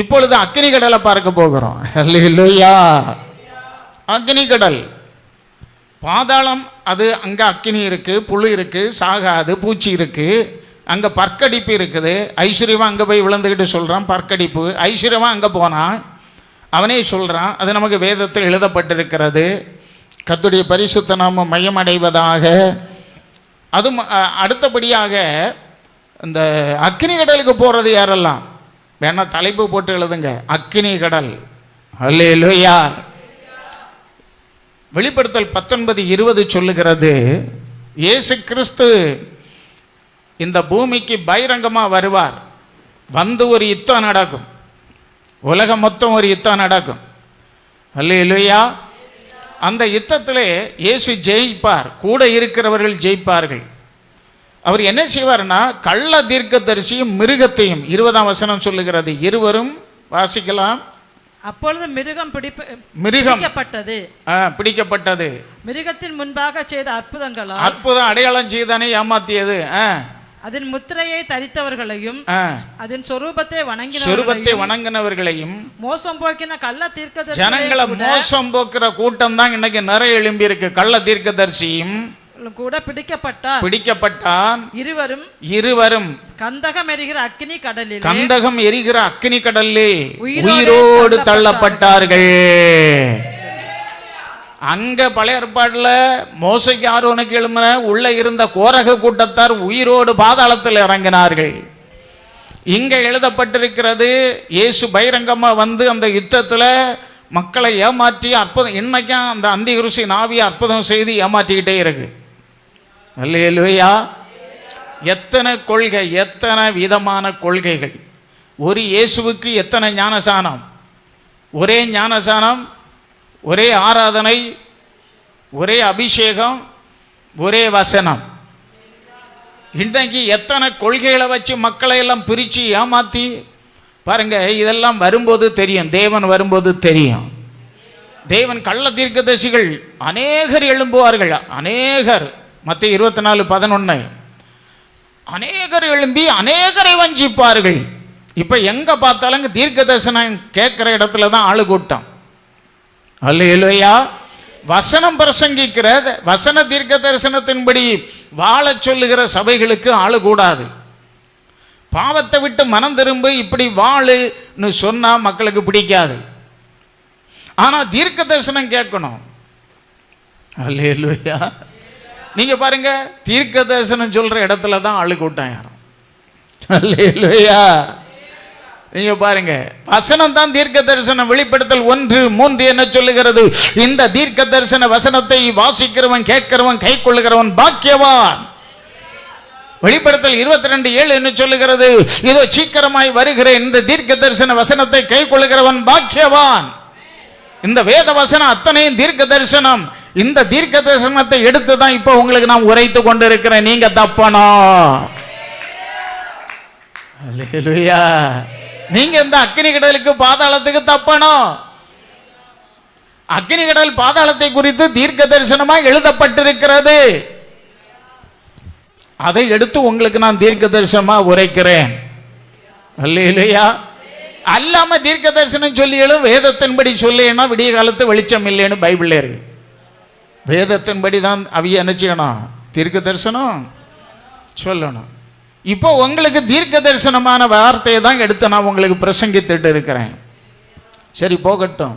இப்பொழுது அக்னி கடலை பார்க்க போகிறோம். அக்னி கடல். பாதாளம் அது அங்கே அக்கினி இருக்குது புழு இருக்குது சாகாது பூச்சி இருக்குது அங்கே பற்கடிப்பு இருக்குது. ஐஸ்வர்யமாக அங்கே போய் விழுந்துக்கிட்டு சொல்கிறான் பற்கடிப்பு. ஐஸ்வர்யமாக அங்கே போனான். அவனே சொல்கிறான் அது நமக்கு வேதத்தில் எழுதப்பட்டிருக்கிறது. கத்துடைய பரிசுத்த நாம மையமடைவதாக. அது அடுத்தபடியாக இந்த அக்னி கடலுக்கு போகிறது யாரெல்லாம்? வேணா தலைப்பு போட்டு எழுதுங்க. அக்கினி கடல். அல்லேலூயா. வெளிப்படுத்தல் பத்தொன்பது இருபது சொல்லுகிறது இயேசு கிறிஸ்து இந்த பூமிக்கு பகிரங்கமாக வருவார். வந்து ஒரு யுத்தம் நடக்கும். உலகம் மொத்தம் ஒரு யுத்தம் நடக்கும். அல்லேலூயா. அந்த யுத்தத்திலே இயேசு ஜெயிப்பார். கூட இருக்கிறவர்கள் ஜெயிப்பார்கள். அவர் என்ன செய்வார்னா கள்ள தீர்க்கதரிசியும் மிருகத்தையும் இருபதாம் வசனம் சொல்லுகிறது இருவரும் வாசிக்கலாம். அப்பொழுது மிருகம் பிடிப்ப மிருகம். பிடிக்கப்பட்டது. பிடிக்கப்பட்டது. மிருகத்தின் முன்பாக செய்த அற்புதங்களால் அற்புதம் அடையாளம் செய்தானே ஏமாத்தியது அதன் முத்திரையை தரித்தவர்களையும். அதன் சொரூபத்தை சொருபத்தை வணங்கினவர்களையும் வணங்கினவர்களையும் மோசம் போக்கின கள்ள தீர்க்க ஜனங்களை மோசம் போக்குற கூட்டம் தான் இன்னைக்கு நிறைய எழும்பி இருக்கு கள்ள தீர்க்கதரிசியும் கூட பிடிக்கப்பட்டார் பிடிக்கப்பட்டான் இருவரும் இருவரும் கந்தகம் எரிகிற அக்கினி கடலில் கந்தகம் எரிகிற அக்கினி கடல்லே உயிரோடு தள்ளப்பட்டார்கள். அங்க பழைய ஏற்பாடுல மோசைக்கு ஆரோனுக்கு எழும்பின உள்ள இருந்த கோரக கூட்டத்தார் உயிரோடு பாதாளத்தில் இறங்கினார்கள். இங்க எழுதப்பட்டிருக்கிறது இயேசு பகிரங்கமா வந்து அந்த யுத்தத்துல மக்களை ஏமாற்றி அற்புதம் இன்னைக்கும் அந்த அந்தி குருசி நாவியை அற்புதம் செய்து ஏமாற்றிக்கிட்டே இருக்கு. அல்லேலூயா. எத்தனை கொள்கை எத்தனை விதமான கொள்கைகள். ஒரு இயேசுவுக்கு எத்தனை ஞானசானம்? ஒரே ஞானசானம் ஒரே ஆராதனை ஒரே அபிஷேகம் ஒரே வசனம். இன்றைக்கு எத்தனை கொள்கைகளை வச்சு மக்களை எல்லாம் பிரித்து ஏமாற்றி பாருங்க இதெல்லாம் வரும்போது தெரியும் தேவன் வரும்போது தெரியும். தேவன் கள்ள தீர்க்கதரிசிகள் அநேகர் எழும்புவார்கள் அநேகர். மத்திய இருபத்தி நாலு பதினொன்று அநேகர் எழும்பி அநேகரை வஞ்சிப்பார்கள். இப்போ எங்கே பார்த்தாலும் தீர்க்க தரிசனம் கேட்குற இடத்துல தான் ஆளு கூட்டம் அல்லையா வசனம் பிரசங்கிக்கிற வசன தீர்க்க தரிசனத்தின்படி வாழச் சொல்லுகிற சபைகளுக்கு ஆளு கூடாது பாவத்தை விட்டு மனம் திரும்ப இப்படி வாழுன்னு சொன்னா மக்களுக்கு பிடிக்காது. ஆனா தீர்க்க தரிசனம் கேட்கணும். அல்லேலூயா. நீங்க பாருங்க தீர்க்க தரிசனம் சொல்ற இடத்துல தான் ஆளு கூட்டம் யாரும். அல்லேலூயா. நீங்க பாருங்க வசனம் தான் தீர்க்க தரிசனம் வெளிப்படுத்தல் ஒன்று மூன்று என்ன சொல்லுகிறது? இந்த தீர்க்க தரிசன வசனத்தை வாசிக்கிறவன் கேட்கிறவன் கை கொள்ளுகிறவன் பாக்கியவான். வெளிப்படுத்தல் இருபத்தி ரெண்டு ஏழு என்ன சொல்லுகிறது? இதோ சீக்கிரமாய் வருகிற இந்த தீர்க்க தரிசன வசனத்தை கை கொள்ளுகிறவன் பாக்கியவான். இந்த வேத வசனம் அத்தனையும் தீர்க்க தரிசனம் இந்த தீர்க்க தரிசனத்தை எடுத்து தான் இப்போ உங்களுக்கு நான் உரைத்து கொண்டிருக்கிறேன். நீங்க தப்பணும் நீங்க இந்த அக்னி கடலுக்கு பாதாளத்துக்கு தப்பணும் அக்னி கடல் பாதாளத்தை குறித்து தீர்க்க தரிசனமா எழுதப்பட்டிருக்கிறது. அதை எடுத்து உங்களுக்கு நான் தீர்க்க தரிசனமா உரைக்கிறேன். அல்லேலூயா அல்லாம தீர்க்க தரிசனம் சொல்லியலும் வேதத்தின்படி சொல்லேன்னா விடிய காலத்து வெளிச்சம் இல்லைன்னு பைபிள்ல இருக்கு. வேதத்தின்படி தான் அவிய என்ன செய்யணும் தீர்க்க தரிசனம் சொல்லணும். இப்போ உங்களுக்கு தீர்க்க தரிசனமான வார்த்தையை தான் எடுத்து நான் உங்களுக்கு பிரசங்கித்துட்டு இருக்கிறேன். சரி போகட்டும்.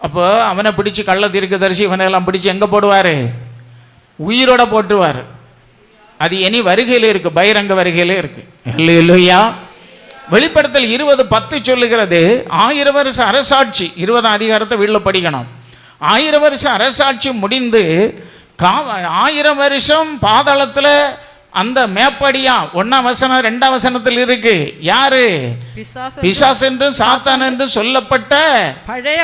அப்போ அவனை பிடிச்சு கள்ள தீர்க்க தரிசி இவனை எல்லாம் பிடிச்சு எங்கே போடுவார்? உயிரோட போட்டுவார் அது இனி வருகையில் இருக்கு பகிரங்க வருகையில் இருக்கு. இல்லையா வெளிப்படுத்தல் இருபது பத்து சொல்லுகிறது ஆயிரம் வருஷ அரசாட்சி இருபதாம் அதிகாரத்தை வீட்டில் படிக்கணும். ஆயிரம் வருஷ அரசாட்சி முடிந்து கா ஆயிரம் வருஷம் பாதாளத்தில் அந்த மேப்படியா ஒன்னாம் வசனம் ரெண்டாம் வசனத்தில் இருக்கு. யாரு? பிசாஸ் என்றும் சாத்தான் என்றும் சொல்லப்பட்ட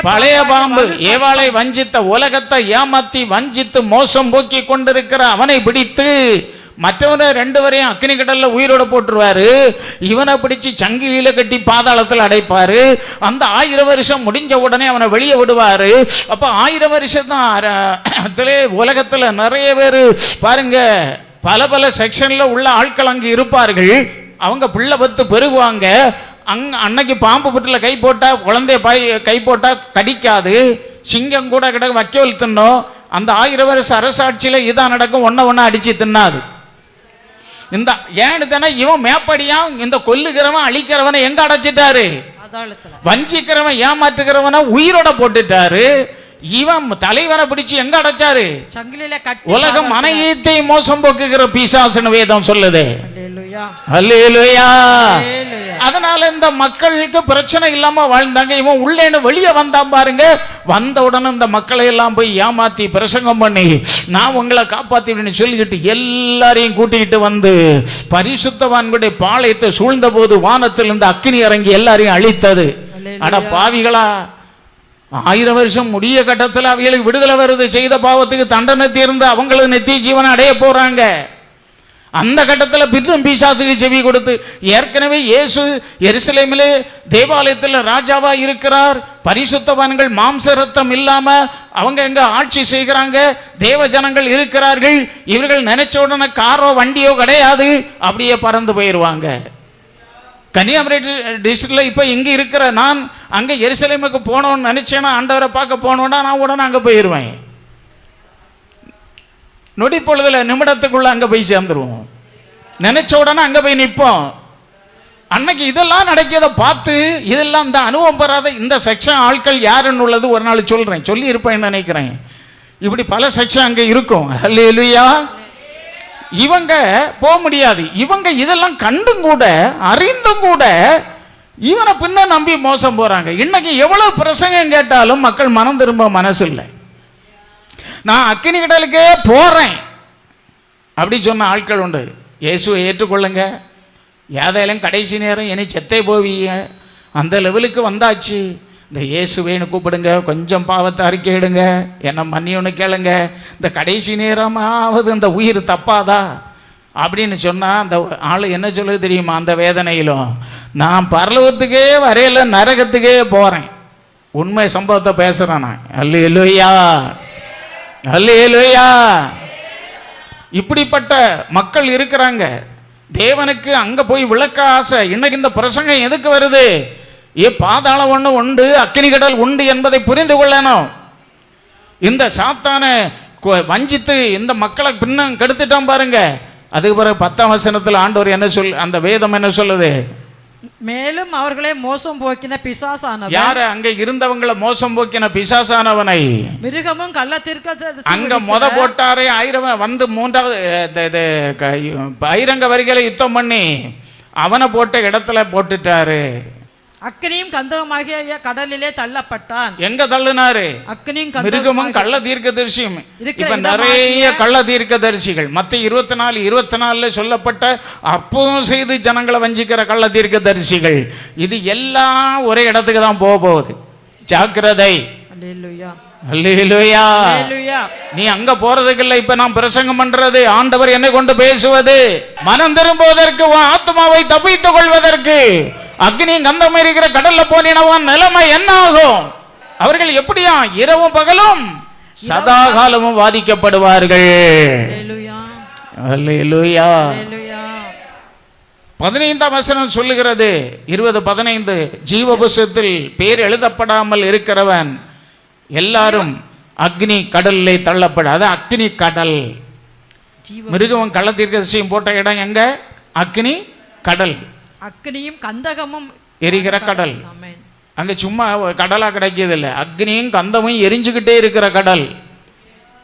பழைய பாம்பு. ஏவாளை வஞ்சித்த உலகத்தை ஏமாத்தி வஞ்சித்து மோசம் போக்கி கொண்டிருக்கிற அவனை பிடித்து மற்றவனை ரெண்டு வரையும் அக்னி கடல்ல உயிரோட போட்டுருவாரு. இவனை பிடிச்சு சங்கிலியில கட்டி பாதாளத்தில் அடைப்பாரு. அந்த ஆயிரம் வருஷம் முடிஞ்ச உடனே அவனை வெளியே விடுவாரு. அப்ப ஆயிரம் வருஷம் தான் உலகத்துல நிறைய பேர் பாருங்க பல பல செக்ஷன்ல உள்ள ஆட்கள் அங்கு இருப்பார்கள். அவங்க பிள்ளை பத்து பெருகுவாங்க. அங் அன்னைக்கு பாம்பு புற்றில் கை போட்டால் குழந்தைய பாய் கை போட்டால் கடிக்காது. சிங்கம் கூட கிடக்கு வைக்கோல் தின்னோம். அந்த ஆயிரம் வருஷ அரசாட்சியில் இதான் நடக்கும் ஒன்றை ஒன்றா அடித்து தின்னாது. இந்த ஏன்னு இவன் மேப்படியான் இந்த கொல்லுகிறவன் அழிக்கிறவனை எங்க அடைச்சிட்டாரு? வஞ்சிக்கிறவன் ஏமாற்றுகிறவனை உயிரோட போட்டுட்டாரு. இவன் தலைவனை பிடிச்சு எங்க அடைச்சாரு? சங்கிலில கட்டி உலகம் அனைத்தையும் மோசம் போக்குகிற பிசாசுன்னு வேதம் சொல்லுது. அதனால இந்த மக்களுக்கு பிரச்சனை இல்லாம வாழ்ந்தாங்க. இவன் உள்ளேன்னு வெளியே வந்தான் பாருங்க. வந்த உடனே இந்த மக்களை எல்லாம் போய் ஏமாத்தி பிரசங்கம் பண்ணி நான் உங்களை காப்பாத்திவிடுன்னு சொல்லிக்கிட்டு எல்லாரையும் கூட்டிக்கிட்டு வந்து பரிசுத்தவான்களுடைய பாளையத்தை சூழ்ந்த போது வானத்திலிருந்து அக்கினி இறங்கி எல்லாரையும் அழித்தது. அட பாவிகளா. ஆயிரம் வருஷம் முடிய கட்டத்தில் அவைகளுக்கு விடுதலை வருது செய்த பாவத்துக்கு தண்டனை தீர்ந்து அவங்களது நெத்திய ஜீவனை அடைய போறாங்க. அந்த கட்டத்தில் பின்னும் பிசாசுக்கு செவி கொடுத்து ஏற்கனவே இயேசு எருசலேமிலே தேவாலயத்தில் ராஜாவா இருக்கிறார் பரிசுத்தவான்கள் மாம்ச ரத்தம் இல்லாம அவங்க எங்க ஆட்சி செய்கிறாங்க தேவ ஜனங்கள் இருக்கிறார்கள் இவர்கள் நினைச்ச உடனே காரோ வண்டியோ கிடையாது அப்படியே பறந்து போயிடுவாங்க கன்னியாகுமரி டிஸ்ட்ரிக்டில் இப்போ இங்கே இருக்கிற நான் அங்கே எருசலேமுக்கு போகணும்னு நினச்சேன்னா ஆண்டவரை பார்க்க போனோன்னா நான் உடனே அங்கே போயிடுவேன் நொடி பொழுதில் நிமிடத்துக்குள்ளே அங்கே போய் சேர்ந்துருவோம். நினச்ச உடனே அங்கே போய் நிற்போம். அன்னைக்கு இதெல்லாம் நடக்கிறத பார்த்து இதெல்லாம் இந்த அனுபவம் பெறாத இந்த செக்ஷன் ஆட்கள் யாருன்னு உள்ளது ஒரு நாள் சொல்கிறேன் சொல்லி இருப்பேன்னு நினைக்கிறேன். இப்படி பல செக்ஷன் அங்கே இருக்கும். அல்லேலூயா இவங்க போக முடியாது. இவங்க இதெல்லாம் கண்டும் கூட அறிந்தும் கூட இவனை பின்ன நம்பி மோசம் போறாங்க. இன்னைக்கு எவ்வளவு பிரசங்கம் கேட்டாலும் மக்கள் மனம் திரும்ப மனசு இல்லை நான் அக்கினி கடலுக்கே போறேன். அப்படி சொன்ன ஆட்கள் உண்டு. இயேசுவை ஏற்றுக்கொள்ளுங்க. யாதாலும் கடைசி நேரம் இனி செத்தே போவீங்க. அந்த லெவலுக்கு வந்தாச்சு. இந்த இயேசுவேன்னு கூப்பிடுங்க கொஞ்சம் பாவத்தை அறிக்கையிடுங்க. என்ன மன்னியொன்னு கேளுங்க. இந்த கடைசி நேரமாவது இந்த உயிர் தப்பாதா? அப்படின்னு சொன்னால் அந்த ஆள் என்ன சொல்லுது தெரியுமா? அந்த வேதனையிலும் நான் பரலோகத்துக்கே வரையில நரகத்துக்கே போகிறேன் உண்மை சம்பவத்தை பேசுகிறேன் நான். அல்ல இல்லையா அல்லேலூயா. இப்படிப்பட்ட மக்கள் இருக்கிறாங்க. தேவனுக்கு அங்கே போய் விளக்க ஆசை. இன்னைக்கு இந்த பிரசங்கம் எதுக்கு வருது? ஏ பாதாளம் ஒண்ணு உண்டு அக்கினி கடல் உண்டு என்பதை புரிந்து கொள்ளணும். இந்த சாத்தான வஞ்சித்து இந்த மக்களை பின்னம் கெடுத்துட்டான் பாருங்க. அதுக்கு பிறகு பத்தாம் வசனத்தில் ஆண்டவர் என்ன சொல் அந்த வேதம் என்ன சொல்லுது? மேலும் அவர்களை மோசம் போக்கின பிசாசானவன் யாரு அங்க இருந்தவங்களை மோசம் போக்கின பிசாசானவனை? மிருகமும் கள்ளத்திற்கு அங்க மொத போட்டாரே ஆயிரம் வந்து மூன்றாவது பகிரங்க வரிகளை யுத்தம் பண்ணி அவனை போட்ட இடத்துல போட்டுட்டாரு. அக்கினியும் கந்தகமாகிய கடலிலே தள்ளப்பட்டான். எங்க தள்ளுனாரு? அக்கினியும் மிருகமும் கள்ள தீர்க்கதரிசியும் இப்ப நிறைய கள்ள தீர்க்கதரிசிகள் மத்த இருபத்தி நாலு இருபத்தி நாலுல சொல்லப்பட்ட அற்புதம் செய்து ஜனங்களை வஞ்சிக்கிற கள்ள தீர்க்கதரிசிகள் இது எல்லாம் ஒரே இடத்துக்கு தான் போக போகுது. ஜாக்கிரதை. நீ அங்க போறதுக்கு இல்ல இப்ப நான் பிரசங்கம் பண்றது ஆண்டவர் என்னை கொண்டு பேசுவது. மனம் திரும்புவதற்கு ஆத்மாவை தப்பித்துக் கொள்வதற்கு. அக்னி கந்தம் இருக்கிற கடல்ல போனினவான் நிலைமை என்ன ஆகும் அவர்கள் எப்படியா? இரவும் பகலும் சதா காலமும் வாதிக்கப்படுவார்கள். பதினைந்தாம் வசனம் சொல்லுகிறது. இருபது பதினைந்து ஜீவ புஸ்தகத்தில் பேர் எழுதப்படாமல் இருக்கிறவன் எல்லாரும் அக்னி கடலிலே தள்ளப்பட அது அக்னி கடல். மிருகம் கள்ளத்தீர்க்கதரிசியும் போட்ட இடம் எங்க? அக்னி கடல். அக்கினியும் கந்தகமும் எரிகிற கடல். அங்க சும்மா கடலா கிடைக்கிது இல்லை அக்னியும் கந்தமும் எரிஞ்சுக்கிட்டே இருக்கிற கடல்.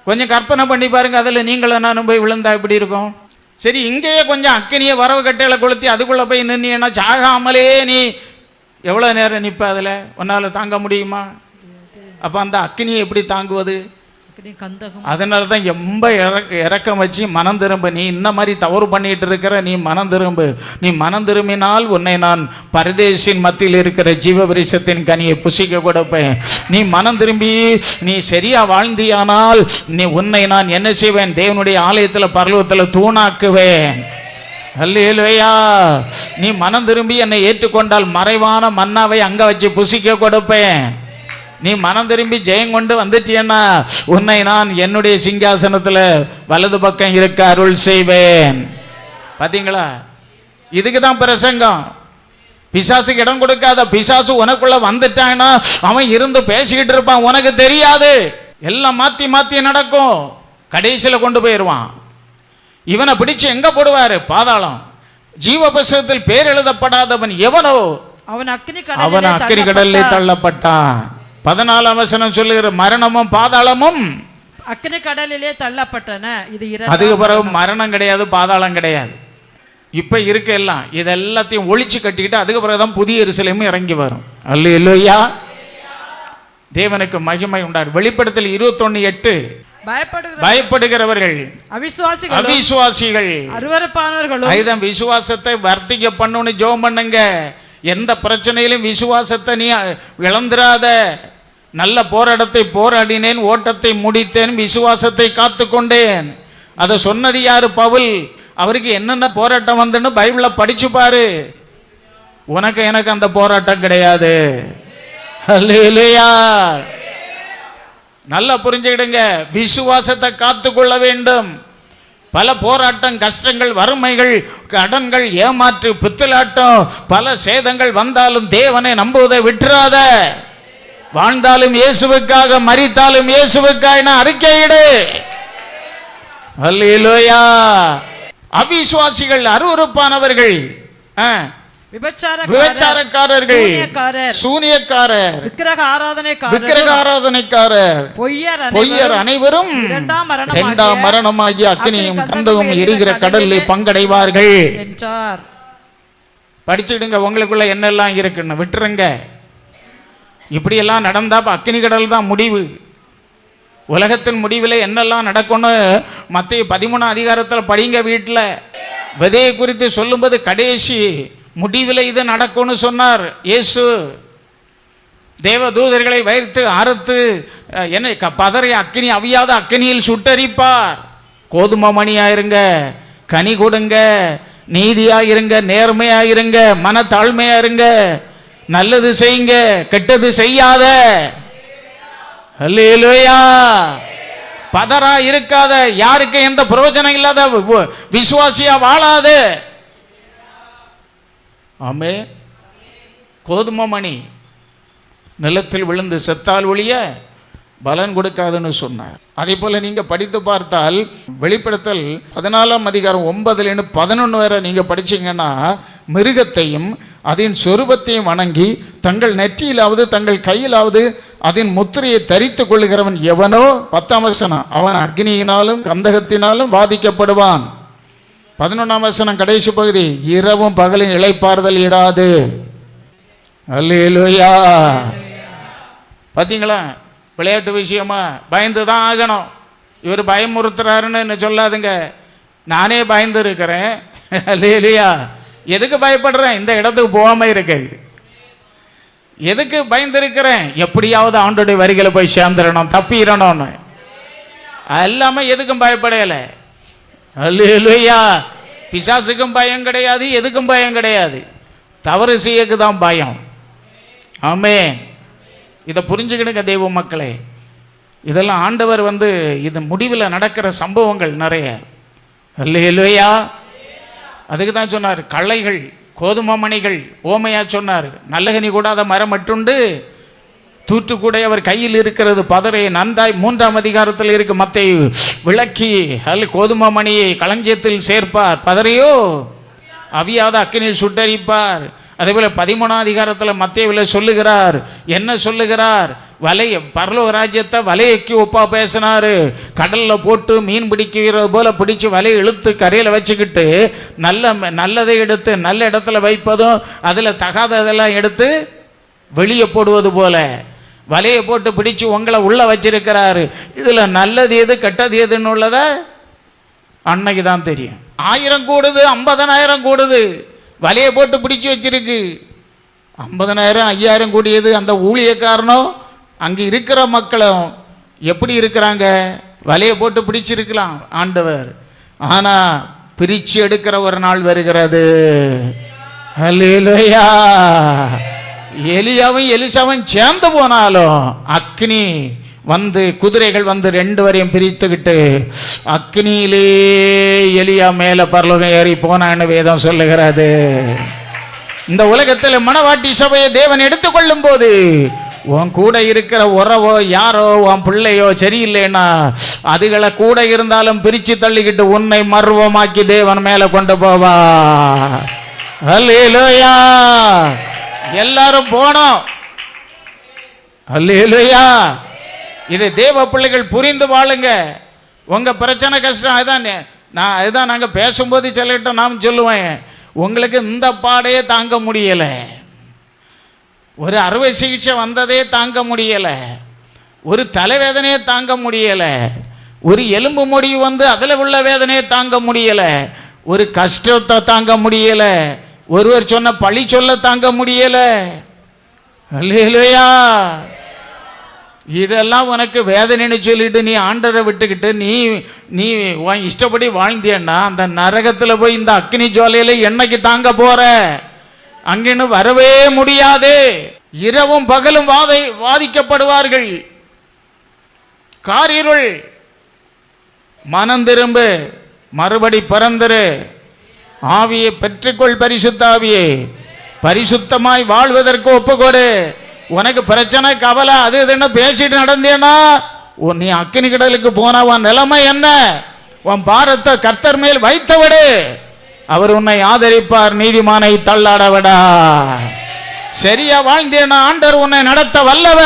கொஞ்சம் கற்பனை பண்ணி பாருங்க அதுல நீங்களும் நானும் போய் விழுந்தா எப்படி இருக்கும்? சரி இங்கேயே கொஞ்சம் அக்னியை வரவு கட்டையில கொளுத்தி அதுக்குள்ள போய் நின்னீன்னா சாகாமலே நீ எவ்வளவு நேரம் நிப்ப அதுல? உன்னால தாங்க முடியுமா? அப்ப அந்த அக்னியை எப்படி தாங்குவது? அதனால தான் எம்ப இறக்க இறக்கம் வச்சு மனம் திரும்ப. நீ இந்த மாதிரி தவறு பண்ணிட்டு இருக்கிற நீ மனம் திரும்பு. நீ மனம் திரும்பினால் உன்னை நான் பரதேசின் மத்தியில் இருக்கிற ஜீவபரிசத்தின் கனியை புசிக்க கொடுப்பேன். நீ மனம் திரும்பி நீ சரியா வாழ்ந்தியானால் நீ உன்னை நான் என்ன செய்வேன்? தேவனுடைய ஆலயத்தில் பரலோகத்தில் தூணாக்குவேன். அல்லேலூயா. நீ மனம் திரும்பி என்னை ஏற்றுக்கொண்டால் மறைவான மன்னாவை அங்க வச்சு புசிக்க கொடுப்பேன். நீ மனம் திரும்பி ஜெயம் கொண்டு வந்துட்டியன்னா உன்னை நான் என்னுடைய சிங்காசனத்துல வலது பக்கம் இருக்க அருள் செய்வேன். பாத்தீங்களா? இதுக்கு தான் பிரசங்கம். பிசாசுக்கு இடம் கொடுக்காத பிசாசு உனக்குள்ள வந்துட்டான்னா அவன் இருந்து பேசிக்கிட்டு இருப்பான் உனக்கு தெரியாது. எல்லாம் மாத்தி மாத்தி நடக்கும். கடைசியில கொண்டு போயிடுவான் இவனை பிடிச்சு எங்க போடுவாரு? பாதாளம். ஜீவ புஸ்தகத்தில் பேர் எழுதப்படாதவன் எவனோ? அவன் அக்கினி அவன் அக்கினி கடலில் தள்ளப்பட்டான். பதினாலாம் வசனம் சொல்லுகிற மரணமும் பாதாளமும். அக்கினி கடலிலே தள்ளப்பட்டன. இது அதுக்கு பிறகு மரணம் கிடையாது பாதாளம் கிடையாது. இப்ப இருக்க எல்லாம் இது எல்லாத்தையும் ஒழிச்சு கட்டிக்கிட்டு அதுக்கு பிறகுதான் புதிய எருசலேமும் இறங்கி வரும். அல்ல இல்லையா தேவனுக்கு மகிமை உண்டார். வெளிப்படுத்தல் இருபத்தொன்னு எட்டு. பயப்படுகிற பயப்படுகிறவர்கள் அவிசுவாசிகளும் அவிசுவாசிகள். அருவருப்பானவர்களும் ஐதம் விசுவாசத்தை வர்த்திக்க பண்ணணும்னு ஜெபம் பண்ணுங்க. எந்த பிரச்சனையிலும் விசுவாசத்தை நீ இழந்துராத நல்ல போராட்டத்தை போராடினேன் ஓட்டத்தை முடித்தேன் விசுவாசத்தை காத்துக்கொண்டேன் அதை சொன்னது யாரு பவுல்? அவருக்கு என்னென்ன போராட்டம் வந்துன்னு பைபிள படிச்சு பாரு. உனக்கு எனக்கு அந்த போராட்டம் கிடையாது. நல்லா புரிஞ்சுக்கிடுங்க. விசுவாசத்தை காத்துக்கொள்ள வேண்டும். பல போராட்டம் கஷ்டங்கள் வறுமைகள் கடன்கள் ஏமாற்று பித்தலாட்டம் பல சேதங்கள் வந்தாலும் தேவனை நம்புவதை விட்டுறாத. வாழ்ந்தாலும் இயேசுவுக்காக மரித்தாலும் இயேசுவுக்காக அறிக்கையிடு. அல்லேலூயா. அவிசுவாசிகள் விபச்சாரக்காரர் விபச்சாரக்காரர்கள் சூனியக்காரர் விக்கிரக ஆராதனைக்காரர் பொய்யர் பொய்யர் அனைவரும் இரண்டாம் மரணமாகிய கந்தகம் கந்தகம் எரிகிற கடலிலே பங்கடைவார்கள். என்றார். படிச்சுடுங்க உங்களுக்குள்ள என்னெல்லாம் இருக்குன்னு விட்டுருங்க. இப்படியெல்லாம் நடந்தால் அக்னி அக்கினி கடல் தான் முடிவு. உலகத்தின் முடிவில் என்னெல்லாம் நடக்கும்னு மற்ற பதிமூணாம் அதிகாரத்தில் படிங்க வீட்டில் விதையை குறித்து சொல்லும்போது கடைசி முடிவில் இது நடக்கும்னு சொன்னார். இயேசு. தேவ தூதர்களை வைத்து அறுத்து என்ன க- பதறை அக்கினி அவியாத அக்கினியில் சுட்டரிப்பார். கோதுமை மணியாக இருங்க கனி கொடுங்க நீதியாக இருங்க நேர்மையாக இருங்க மன இருங்க நல்லது செய்யுங்க கெட்டது செய்யாத. அல்லேலூயா. பதரா இருக்காத. யாருக்கு எந்த பிரயோஜனம் இல்லாத வி- விசுவாசியா வாழாத. ஆமே. கோதுமை மணி நிலத்தில் விழுந்து செத்தால் ஒழிய பலன் கொடுக்காதுன்னு சொன்னார். அதே போல நீங்க படித்து பார்த்தால் வெளிப்படுத்தல் பதினாலாம் அதிகாரம் ஒன்பதுலேருந்து பதினொன்று வரை நீங்க படிச்சீங்கன்னா மிருகத்தையும் அதன் சொரூபத்தையும் வணங்கி தங்கள் நெற்றியிலாவது தங்கள் கையிலாவது அதன் முத்திரையை தரித்து கொள்ளுகிறவன் எவனோ? பத்தாம் வசனம். அவன் அக்னியினாலும் கந்தகத்தினாலும் பாதிக்கப்படுவான் பதினொன்றாம் வசனம் கடைசி பகுதி. இரவும் பகலின் இழைப்பாறுதல் இராது அல்லேலூயா. பார்த்தீங்களா விளையாட்டு விஷயமா? பயந்து தான் ஆகணும். இவர் பயமுறுத்துறாருன்னு என்ன சொல்லாதுங்க. நானே பயந்து இருக்கிறேன் இல்லையா எதுக்கு பயப்படுறேன்? இந்த இடத்துக்கு போகாம இருக்கு. எதுக்கு பயந்து இருக்கிறேன் எப்படியாவது ஆண்டோடைய வரிகளை போய் சேர்ந்துடணும் தப்பிடணும்னு. எல்லாமே எதுக்கும் பயப்படையலை? அல்லேலூயா. பிசாசுக்கும் பயம் கிடையாது எதுக்கும் பயம் கிடையாது. தவறு செய்யக்கு தான் பயம். ஆமே இதை புரிஞ்சுக்கிடுங்க தெய்வ மக்களே. இதெல்லாம் ஆண்டவர் வந்து இது முடிவில் நடக்கிற சம்பவங்கள் நிறைய. அல்லேலூயா. அதுக்கு தான் சொன்னார் கள்ளைகள் கோதுமை மணிகள் ஓமையா சொன்னார். நல்லகனி கூடாத மரம் மட்டுண்டு தூற்றுக்கூடை அவர் கையில் இருக்கிறது பதறை நன்றாய் மூன்றாம் அதிகாரத்தில் இருக்கு மத்தை விளக்கி அல் கோதுமை மணியை களஞ்சியத்தில் சேர்ப்பார். பதறையோ அவியாத அக்கினில் சுட்டரிப்பார். அதே போல பதிமூணாம் அதிகாரத்தில் மத்தியவில் சொல்லுகிறார். என்ன சொல்லுகிறார்? வலைய பரலோக ராஜ்யத்தை வலையக்கி ஒப்பா பேசினாரு. கடல்ல போட்டு மீன் பிடிக்கிறது போல பிடிச்சு வலையை இழுத்து கரையில் வச்சுக்கிட்டு நல்ல நல்லதை எடுத்து நல்ல இடத்துல வைப்பதும் அதில் தகாததெல்லாம் எடுத்து வெளியே போடுவது போல. வலையை போட்டு பிடிச்சு உங்களை உள்ள வச்சிருக்கிறாரு. இதுல நல்லது எது கெட்டது எதுன்னு உள்ளத அன்னைக்கு தான் தெரியும். ஆயிரம் கூடுது ஐம்பதனாயிரம் கூடுது. வலையை போட்டு பிடிச்சு வச்சிருக்கு. ஐம்பதனாயிரம் ஐயாயிரம் கூடியது அந்த ஊழியக்காரனும் அங்கே இருக்கிற மக்களும் எப்படி இருக்கிறாங்க? வலையை போட்டு பிடிச்சிருக்கலாம் ஆண்டவர். ஆனால் பிரிச்சு எடுக்கிற ஒரு நாள் வருகிறது. அல்லேலூயா எலியாவும் எலிசாவும் சேர்ந்து போனாலும் அக்னி வந்து குதிரைகள் வந்து ரெண்டு வரையும் பிரித்துக்கிட்டு அக்னியிலே எலியா மேலே பரலோகம் ஏறி போனான்னு வேதம் சொல்லுகிறது. இந்த உலகத்தில் மணவாட்டி சபையை தேவன் எடுத்துக்கொள்ளும் போது உன் கூட இருக்கிற உறவோ யாரோ உன் பிள்ளையோ சரியில்லைன்னா அதுகளை கூட இருந்தாலும் பிரிச்சு தள்ளிக்கிட்டு உன்னை மர்வமாக்கி தேவன் மேல கொண்டு போவா. அல்லேலூயா. எல்லாரும் போனோம். அல்லேலூயா. இது தேவ பிள்ளைகள் புரிந்து வாழுங்க. உங்க பிரச்சனை கஷ்டம் அதுதான் நான் அதுதான் நாங்கள் பேசும்போது சொல்லிட்டோம் நாம் சொல்லுவேன். உங்களுக்கு இந்த பாடையே தாங்க முடியலை. ஒரு அறுவை சிகிச்சை வந்ததே தாங்க முடியலை. ஒரு தலைவேதனையே தாங்க முடியலை. ஒரு எலும்பு முடிவு வந்து அதில் உள்ள வேதனையை தாங்க முடியலை. ஒரு கஷ்டத்தை தாங்க முடியலை. ஒருவர் சொன்ன பழி சொல்ல தாங்க முடியலை. அல்லேலூயா. இதெல்லாம் உனக்கு வேதனைன்னு சொல்லிட்டு நீ ஆண்டரை விட்டுக்கிட்டு நீ நீ உன் இஷ்டப்படி வாழ்ந்தியன்னா அந்த நரகத்தில் போய் இந்த அக்னி ஜோலையில் என்னைக்கு தாங்க போகிற அங்கின்னு வரவே முடியாது. இரவும் பகலும் வாதை வாதிக்கப்படுவார்கள். காரிருள் மனம் திரும்பு மறுபடி பறந்துரு. ஆவியை பெற்றுக்கொள் பரிசுத்தாவியே பரிசுத்தமாய் வாழ்வதற்கு ஒப்புக்கொடு. உனக்கு பிரச்சனை கவலை அது இதுன்னு பேசிட்டு நடந்தேன்னா உன் நீ அக்கினி கடலுக்கு போன உன் நிலைமை என்ன? உன் பாரத்தை கர்த்தர் மேல் வைத்தவிடு. அவர் உன்னை ஆதரிப்பார் நீதிமானை தள்ளாட விடா சரியா வாழ்ந்தேனா ஆண்டர் உன்னை நடத்த வல்லவ.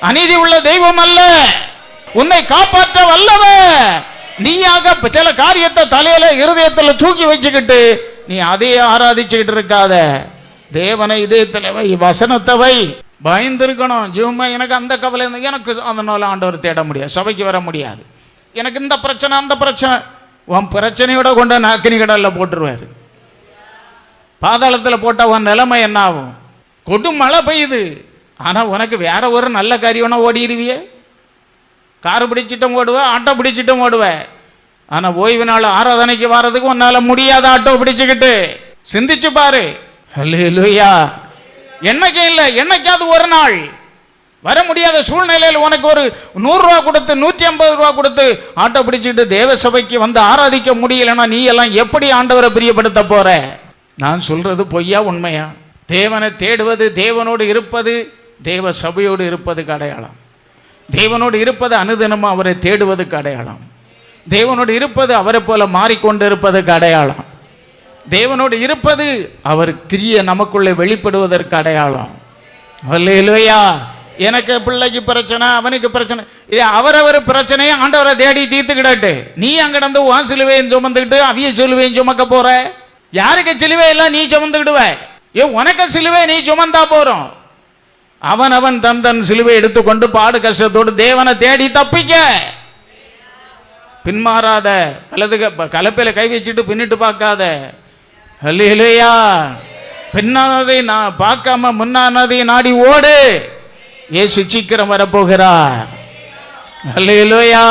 அநீதி உள்ள தெய்வம் அல்ல. உன்னை காப்பாற்ற வல்லவ. நீயாக சில காரியத்தை தலையில இருதயத்துல தூக்கி வச்சுக்கிட்டு நீ அதையே ஆராதிச்சுக்கிட்டு இருக்காத. தேவனை இதயத்தில் வை வசனத்தை வை பயந்துருக்கணும். ஜீவமா எனக்கு அந்த கவலை எனக்கு அதனால ஆண்டவர் தேட முடியாது. சபைக்கு வர முடியாது. எனக்கு இந்த பிரச்சனை அந்த பிரச்சனை. உன் பிரச்சனையோட கொண்டு வந்து அக்னி கடலில் போட்டுருவாரு. பாதாளத்தில் போட்டால் உன் நிலைமை என்ன ஆகும் கொடும் மழை பெய்யுது. ஆனால் உனக்கு வேற ஒரு நல்ல காரியம்னா ஓடிடுவியே கார் பிடிச்சிட்டும் ஓடுவேன் ஆட்டோ பிடிச்சிட்டும் ஓடுவேன் ஆனால் ஓய்வு நாள் ஆராதனைக்கு வர்றதுக்கு உன்னால் முடியாத ஆட்டோ பிடிச்சிக்கிட்டு. சிந்திச்சு பாரு. அல்லேலூயா என்னைக்கும் இல்லை என்னைக்காவது ஒரு நாள். வர முடியாத சூழ்நிலையில் உனக்கு ஒரு நூறுரூவா கொடுத்து நூற்றி ஐம்பது ரூபா கொடுத்து ஆட்டோ பிடிச்சிட்டு தேவ சபைக்கு வந்து ஆராதிக்க முடியலன்னா நீ எல்லாம் எப்படி ஆண்டவரை பிரியப்படுத்த போற? நான் சொல்றது பொய்யா உண்மையா? தேவனை தேடுவது தேவனோடு இருப்பது தேவ சபையோடு இருப்பதுக்கு அடையாளம் தேவனோடு இருப்பது அனுதினமும் அவரை தேடுவதுக்கு அடையாளம் தேவனோடு இருப்பது அவரை போல மாறிக்கொண்டு அடையாளம் தேவனோடு இருப்பது அவர் கிரிய நமக்குள்ளே வெளிப்படுவதற்கு அடையாளம் அல்லேலூயா! எனக்கு பிள்ளைக்கு பிரச்சனை அவனுக்கு பிரச்சனை. இது அவரவர் பிரச்சனையை ஆண்டவரை தேடி தீர்த்துக்கிடட்டு. நீ அங்கிடந்து உன் சிலுவையும் சுமந்துக்கிட்டு அவிய சிலுவையும் சுமக்க போற? யாருக்கு சிலுவை எல்லாம் நீ சுமந்துக்கிடுவ? ஏ உனக்கு சிலுவை நீ சுமந்தா போறோம். அவன் அவன் தன் தன் சிலுவை எடுத்துக்கொண்டு பாடு கஷ்டத்தோடு தேவனை தேடி தப்பிக்க. பின்மாறாத வலது க- கலப்பையில கை வச்சுட்டு பின்னிட்டு பார்க்காத. இல்லையா பின்னானதை நான் பார்க்காம முன்னானதை நாடி ஓடு. இயேசு சீக்கிரம் வரப்போகிறார். அல்லையிலோயா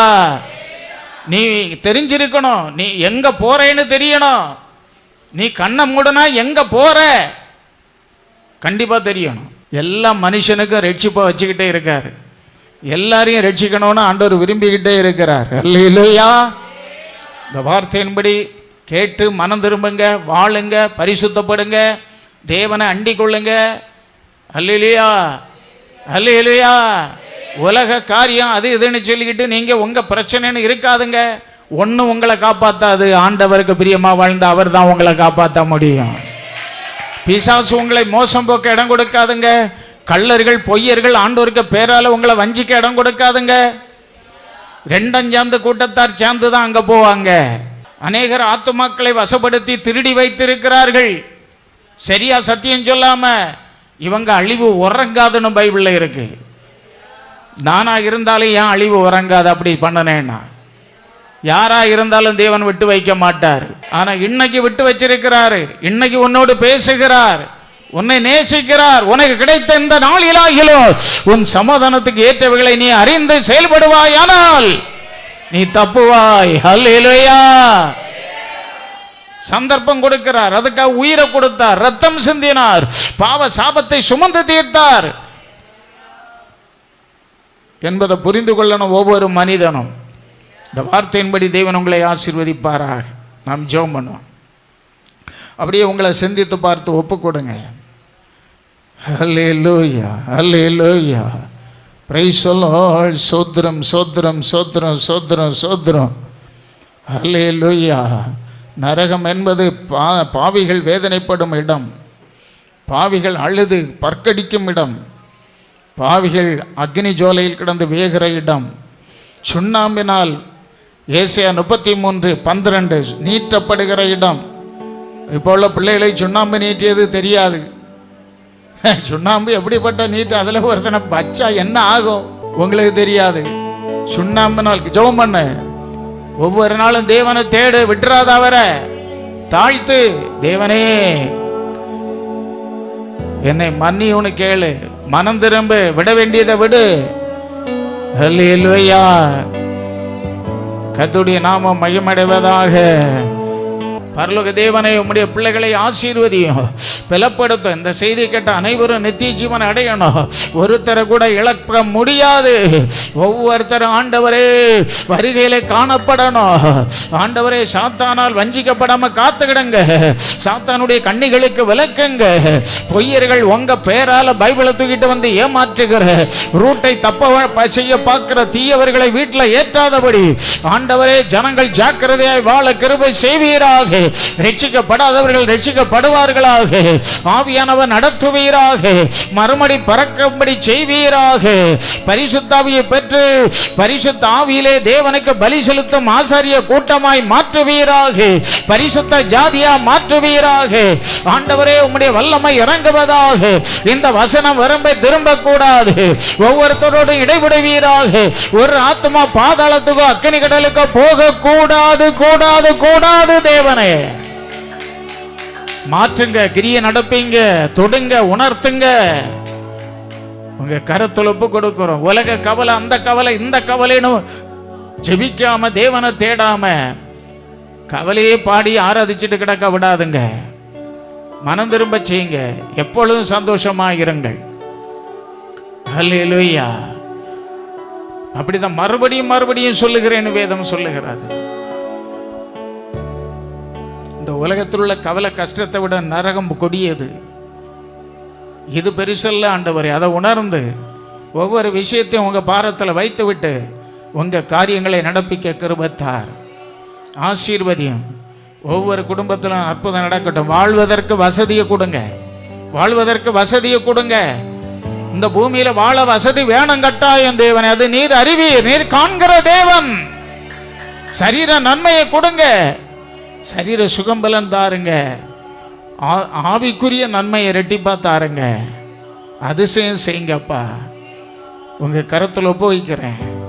நீ தெரிஞ்சிருக்கணும். நீ எங்க போறேன்னு தெரியணும். நீ கண்ணை மூடனா எங்க போற? கண்டிப்பா தெரியணும். எல்லா மனுஷனுக்கும் ரட்சிப்பா வச்சுக்கிட்டே இருக்காரு. எல்லாரையும் ரட்சிக்கணும்னு ஆண்டவர் விரும்பிக்கிட்டே இருக்கிறார். அல்லேலூயா. இந்த வார்த்தையின்படி கேட்டு மனம் திரும்புங்க வாழுங்க பரிசுத்தப்படுங்க தேவனை அண்டிக் கொள்ளுங்க அல்ல இல்லையா உலக காரியம் அது இதுன்னு சொல்லிக்கிட்டு நீங்க உங்க பிரச்சனைன்னு இருக்காதுங்க. ஒன்று உங்களை காப்பாற்றாது ஆண்டவருக்கு பிரியமா வாழ்ந்த அவர் தான் உங்களை காப்பாற்ற முடியும். பிசாசு உங்களை மோசம் போக்க இடம் கொடுக்காதுங்க. கள்ளர்கள் பொய்யர்கள் ஆண்டோருக்கு பேரால உங்களை வஞ்சிக்க இடம் கொடுக்காதுங்க. ரெண்டும் சேர்ந்து கூட்டத்தார் சேர்ந்து தான் அங்கே போவாங்க. அநேகர் ஆத்துமாக்களை வசப்படுத்தி திருடி வைத்திருக்கிறார்கள். சரியா சத்தியம் சொல்லாமல் இவங்க அழிவு உறங்காதுன்னு பைபிளில் இருக்கு. நானா இருந்தாலும் ஏன் அழிவு உறங்காது அப்படி பண்ணனேன்னா? யாராக இருந்தாலும் தேவன் விட்டு வைக்க மாட்டார். ஆனால் இன்னைக்கு விட்டு வச்சிருக்கிறாரு. இன்னைக்கு உன்னோடு பேசுகிறார். உன்னை நேசிக்கிறார். உனக்கு கிடைத்த இந்த நாளிலாகிலோ உன் சமாதானத்துக்கு ஏற்றவைகளை நீ அறிந்து செயல்படுவாயானால் நீ தப்புவாய். ஹல்லேலூயா சந்தர்ப்பம் கொடுக்கிறார். அதுக்காக உயிரை கொடுத்தார். ரத்தம் சிந்தினார். பாவ சாபத்தை சுமந்து தீர்த்தார். என்பதை புரிந்து கொள்ளணும் ஒவ்வொரு மனிதனும். இந்த வார்த்தையின்படி தேவன் உங்களை ஆசீர்வதிப்பாராக. நாம் ஜெபம் பண்ணுவோம். அப்படியே உங்களை சிந்தித்து பார்த்து ஒப்பு கொடுங்க. ஹalleluya ஹalleluya. Praise the lord. சோத்ரம் சோத்ரம் சோத்ரம் சோத்ரம் சோத்ரம் ஹalleluya. நரகம் என்பது பா பாவிகள் வேதனைப்படும் இடம். பாவிகள் அழுது பற்கடிக்கும் இடம். பாவிகள் அக்னி ஜோலையில் கிடந்து வேகிற இடம். சுண்ணாம்பினால் ஏசியா முப்பத்தி மூன்று பன்னிரண்டு நீட்டப்படுகிற இடம். இப்போ உள்ள பிள்ளைகளை சுண்ணாம்பு நீட்டியது தெரியாது. சுண்ணாம்பு எப்படிப்பட்ட நீட்டு? அதில் ஒருத்தனை பச்சா என்ன ஆகும்? உங்களுக்கு தெரியாது. சுண்ணாம்பினால் ஜெபம் பண்ண. ஒவ்வொரு நாளும் தேவனை தேடு விட்டுறாத அவரை. தாழ்த்து தேவனே என்னை மன்னி உனக்கு கேளு. மனம் திரும்பு விட வேண்டியதை விடு. ஹல்லேலூயா கர்த்தருடைய நாமம் மகிமடைவதாக. பரலோக தேவனை உம்முடைய பிள்ளைகளை ஆசீர்வதியும் பலப்படுத்தும் இந்த செய்தி கேட்ட அனைவரும் நித்திய ஜீவன் அடையணும். ஒருத்தரை கூட இழக்க முடியாது. ஒவ்வொருத்தரும் ஆண்டவரே வருகையில காணப்படணும். ஆண்டவரே சாத்தானால் வஞ்சிக்கப்படாம காத்துக்கிடுங்க. சாத்தானுடைய கண்ணிகளுக்கு விளக்குங்க. பொய்யர்கள் உங்க பேரால பைபிளை தூக்கிட்டு வந்து ஏமாற்றுகிற ரூட்டை தப்ப செய்ய பார்க்கிற தீயவர்களை வீட்டில் ஏற்றாதபடி ஆண்டவரே ஜனங்கள் ஜாக்கிரதையாய் வாழ கிருபை செய்வீராக. ரட்சிக்கப்படாதவர்கள் ரட்சிக்கப்படுவார்களாக. ஆவியானவர் நடத்துவீராக. மறுமடி பறக்கும்படி செய்வீராக. பரிசுத்தாவியை பெற்று பரிசுத்த ஆவியிலே தேவனுக்கு பலி செலுத்தும் ஆசாரிய கூட்டமாய் மாற்றுவீராக. பரிசுத்த ஜாதியா மாற்றுவீராக. ஆண்டவரே உம்முடைய வல்லமை இறங்குவதாக. இந்த வசனம் வரம்பை திரும்ப கூடாது ஒவ்வொருத்தரோடு இடைவிடுவீராக. ஒரு ஆத்மா பாதாளத்துக்கோ அக்கினி கடலுக்கோ போக கூடாது கூடாது கூடாது தேவனே. மாற்றுங்க கிரிய நடப்பீங்க தொடுங்க உணர்த்துங்க. உங்க கருத்துல ஒப்பு கொடுக்கிறோம். உலக கவலை அந்த கவலை இந்த கவலைன்னு ஜெபிக்காம தேவனை தேடாம கவலையே பாடி ஆராதிச்சுட்டு கிடக்க விடாதுங்க. மனம் திரும்ப செய்யுங்க. எப்பொழுதும் சந்தோஷமா இருங்கள் அப்படிதான் மறுபடியும் மறுபடியும் சொல்லுகிறேன்னு வேதம் சொல்லுகிறாரு இந்த உலகத்தில் உள்ள கவலை கஷ்டத்தை விட நரகம் கொடியது. இது பெருசல்ல ஆண்டவர் அதை உணர்ந்து ஒவ்வொரு விஷயத்தையும் உங்கள் பாரத்தில் வைத்து விட்டு உங்கள் காரியங்களை நடப்பிக்க கிருபத்தார். ஆசீர்வதியம். ஒவ்வொரு குடும்பத்திலும் அற்புதம் நடக்கட்டும். வாழ்வதற்கு வசதியை கொடுங்க. வாழ்வதற்கு வசதியை கொடுங்க. இந்த பூமியில வாழ வசதி வேணும் கட்டாயம் தேவன். அது நீர் அறிவீர். நீர் காண்கிற தேவன். சரீர நன்மையை கொடுங்க. சரீர சுகம்பலன் தாருங்க. ஆ- ஆவிக்குரிய நன்மையை ரெட்டிப்பா தாருங்க. அதிசயம் செய்யுங்கப்பா. உங்க கருத்தில் ஒப்புவிக்கிறேன்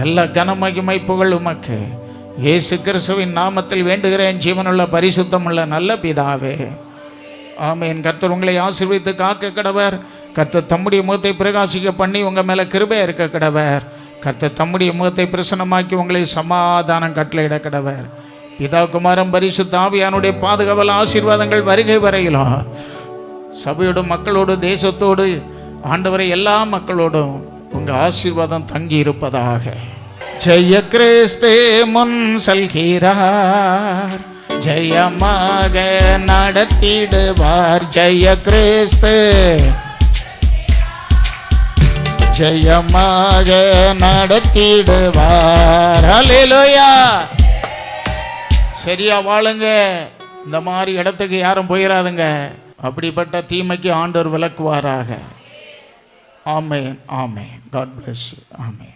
எல்லா கனமகிமை புகழ் உமக்கு. இயேசு கிறிஸ்துவின் நாமத்தில் வேண்டுகிறேன். ஜீவனுள்ள பரிசுத்தமுள்ள நல்ல பிதாவே. ஆமென். கர்த்தர் உங்களை ஆசீர்வித்து காக்க கடவர். கர்த்தர் தம்முடைய முகத்தை பிரகாசிக்க பண்ணி உங்கள் மேலே கிருபையாக இருக்க கடவர். கர்த்தர் தம்முடைய முகத்தை பிரசனமாக்கி உங்களை சமாதானம் கட்டளையிட கடவர். பிதா குமாரன் பரிசு தாவியானுடைய பாதுகாவல் ஆசீர்வாதங்கள் வருகை வரையிலும் சபையோடு மக்களோடு தேசத்தோடு ஆண்டவரை எல்லா மக்களோடும் உங்க ஆசீர்வாதம் தங்கி இருப்பதாக ஜெய கிறிஸ்தே முன் செல்கிறார் ஜெயமாக நடத்திடுவார் ஜெய கிறிஸ்து ஜெயமாக நடத்திடுவார் அலிலுயா சரியா வாழுங்க. இந்த மாதிரி இடத்துக்கு யாரும் போயிடாதுங்க அப்படிப்பட்ட தீமைக்கு ஆண்டவர் விளக்குவாராக. ஆமேன் ஆமேன். காட் பிளஸ் ஆமேன்.